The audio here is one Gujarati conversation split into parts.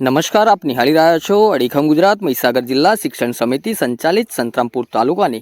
નમસ્કાર, આપ નિહાળી રહ્યા છો અડીખમ ગુજરાત મહીસાગર જિલ્લા શિક્ષણ સમિતિ સંચાલિત સંતરામપુર તાલુકાની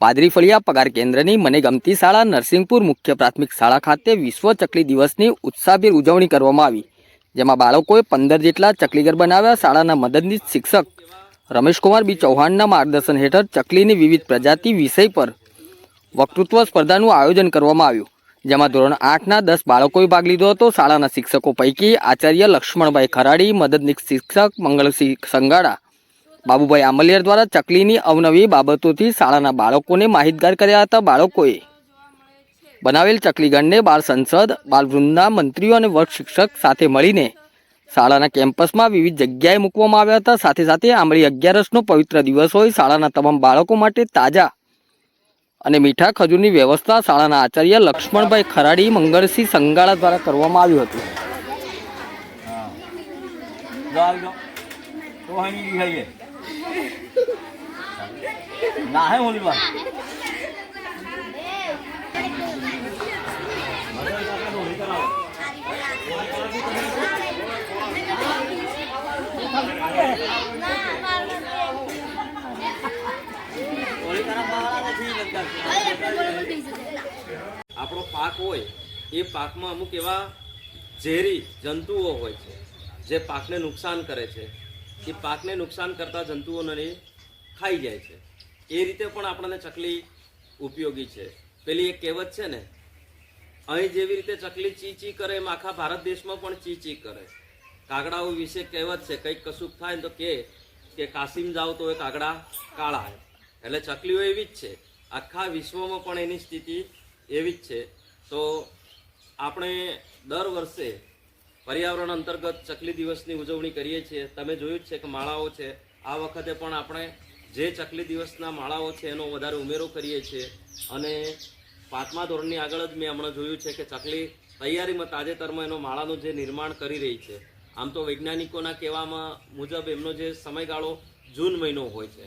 પાદરી ફળિયા પગાર કેન્દ્રની મને ગમતી શાળા નરસિંહપુર મુખ્ય પ્રાથમિક શાળા ખાતે વિશ્વ ચકલી દિવસની ઉત્સાહભેર ઉજવણી કરવામાં આવી, જેમાં બાળકોએ પંદર જેટલા ચકલીઘર બનાવ્યા. શાળાના મદદનીશ શિક્ષક રમેશકુમાર બી ચૌહાણના માર્ગદર્શન હેઠળ ચકલીની વિવિધ પ્રજાતિ વિષય પર વક્તૃત્વ સ્પર્ધાનું આયોજન કરવામાં આવ્યું. જેમાં ધોરણ આઠના દસ બાળકોએ ભાગ લીધો હતો. શાળાના શિક્ષકો પૈકી આચાર્ય લક્ષ્મણભાઈ ખરાડી, મદદનીશ શિક્ષક મંગળસિંહ સંગાડા. બાબુભાઈ આંબલિયર દ્વારા ચકલીની અવનવી બાબતોથી શાળાના બાળકોને માહિતગાર કર્યા હતા બાળકોએ. બનાવેલ ચકલીગણને બાળ સંસદ બાલવૃંદના મંત્રીઓ અને વર્ગ શિક્ષક સાથે મળીને શાળાના કેમ્પસમાં વિવિધ જગ્યાએ મૂકવામાં આવ્યા હતા. સાથે સાથે આંબળી અગિયારસનો પવિત્ર દિવસ હોય, શાળાના તમામ બાળકો માટે તાજા અને મીઠા ખજૂરની વ્યવસ્થા શાળાના આચાર્ય લક્ષ્મણભાઈ ખરાડી મંગળસિંહ સંગાળા દ્વારા કરવામાં આવ્યું હતું. ના હે આપણો પાક હોય, એ પાકમાં અમુક એવા ઝેરી જંતુઓ હોય છે, જે પાકને નુકસાન કરે છે. એ પાકને નુકસાન કરતા જંતુઓને ખાઈ જાય છે. એ રીતે પણ આપણને ચકલી ઉપયોગી છે. પેલી એક કહેવત છે ને, અહીં જેવી રીતે ચકલી ચી ચી કરે એમ આખા ભારત દેશમાં પણ ચી ચી કરે. કાગડાઓ વિશે કહેવત છે, કંઈક કશુંક થાય તો કે કાશીમ જાઓ તો એ કાગડા કાળા એટલે ચકલીઓ એવી જ છે. આખા વિશ્વમાં પણ એની સ્થિતિ એવી જ છે. તો આપણે દર વર્ષે પર્યાવરણ અંતર્ગત ચકલી દિવસની ઉજવણી કરીએ છીએ. તમે જોયું જ છે કે માળાઓ છે. આ વખતે પણ આપણે જે ચકલી દિવસના માળાઓ છે એનો વધારે ઉમેરો કરીએ છીએ. અને પાંચમા ધોરણની આગળ જ મેં હમણાં જોયું છે કે ચકલી તૈયારીમાં તાજેતરમાં એનો માળાનું જે નિર્માણ કરી રહી છે. આમ તો વૈજ્ઞાનિકોના કહેવામાં મુજબ એમનો જે સમયગાળો જૂન મહિનો હોય છે.